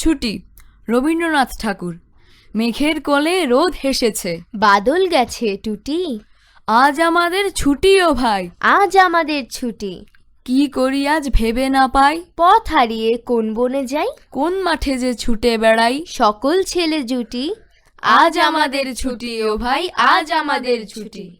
ছুটি। রবীন্দ্রনাথ ঠাকুর। মেঘের কোলে রোদ হেসেছে। বাদল গেছে টুটি। আজ আমাদের ছুটি ও ভাই। আজ আমাদের ছুটি। কি করি আজ ভেবে না পাই। পথ হারিয়ে কোন বনে যাই। কোন মাঠে যে ছুটে বেড়াই। সকল ছেলে জুটি। আজ আমাদের ছুটি ও ভাই আজ আমাদের ছুটি।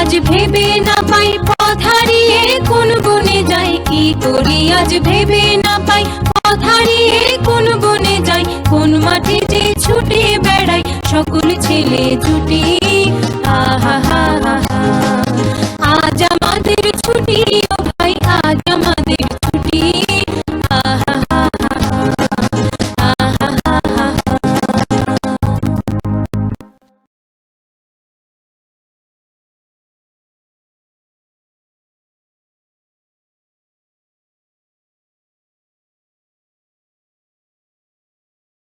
আজ ভেবে না পাই পথ হারিয়ে কোন বনে যাই, কি করি আজ ভেবে না পাই পথ হারিয়ে কোন বনে যাই, কোন মাঠে যে ছুটে বেড়াই, সকল ছেলে ছুটি। আহা, হা হা আজ আমাদের ছুটি